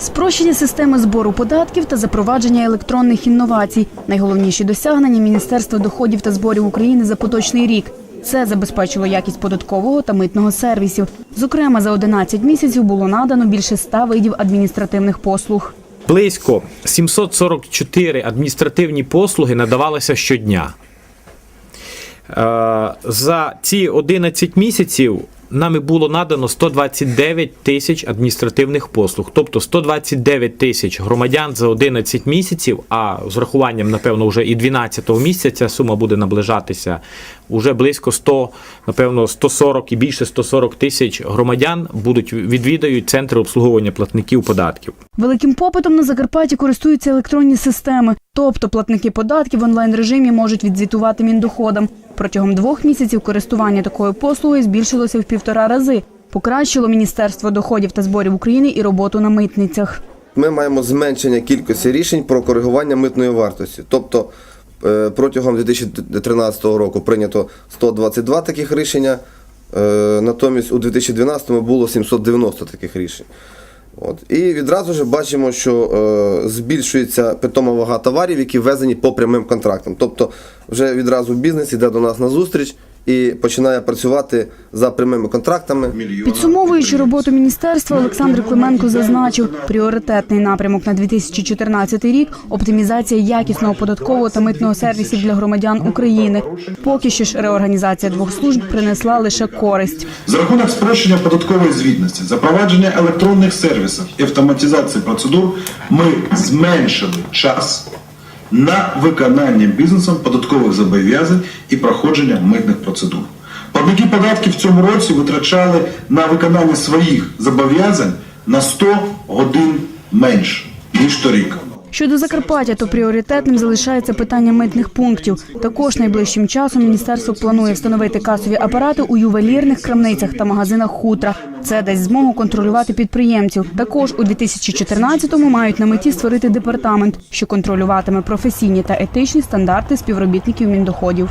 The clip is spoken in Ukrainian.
Спрощення системи збору податків та запровадження електронних інновацій найголовніші досягнення Міністерства доходів та зборів України за поточний рік. Це забезпечило якість податкового та митного сервісів. Зокрема, за 11 місяців було надано більше 100 видів адміністративних послуг. Близько 744 адміністративні послуги надавалися щодня. Е, За ці 11 місяців нами було надано 129 тисяч адміністративних послуг, тобто 129 тисяч громадян за 11 місяців, а з рахуванням, напевно, вже і 12 місяця сума буде наближатися уже близько 100, напевно, 140 і більше 140 тисяч громадян будуть відвідають центри обслуговування платників податків. Великим попитом на Закарпатті користуються електронні системи, тобто платники податків в онлайн режимі можуть відзвітувати міндоходам. Протягом двох місяців користування такою послугою збільшилося в півтора рази. Покращило Міністерство доходів та зборів України і роботу на митницях. Ми маємо зменшення кількості рішень про коригування митної вартості. Тобто е, протягом 2013 року прийнято 122 таких рішення, е, натомість у 2012 було 790 таких рішень. От. І відразу ж бачимо, що е, збільшується питома вага товарів, які ввезені по прямим контрактам. Тобто вже відразу бізнес йде до нас на зустріч і починає працювати за прямими контрактами. Підсумовуючи роботу міністерства, Олександр Клименко зазначив, пріоритетний напрямок на 2014 рік оптимізація якісного податкового та митного сервісів для громадян України. Поки що ж реорганізація двох служб принесла лише користь. За рахунок спрощення податкової звітності, запровадження електронних сервісів і автоматизації процедур ми зменшили час на виконання бізнесом податкових зобов'язань і проходження митних процедур. Платники податків в цьому році витрачали на виконання своїх зобов'язань на 100 годин менше ніж торік. Щодо Закарпаття, то пріоритетним залишається питання митних пунктів. Також найближчим часом міністерство планує встановити касові апарати у ювелірних крамницях та магазинах хутра. Це дасть змогу контролювати підприємців. Також у 2014-му мають на меті створити департамент, що контролюватиме професійні та етичні стандарти співробітників міндоходів.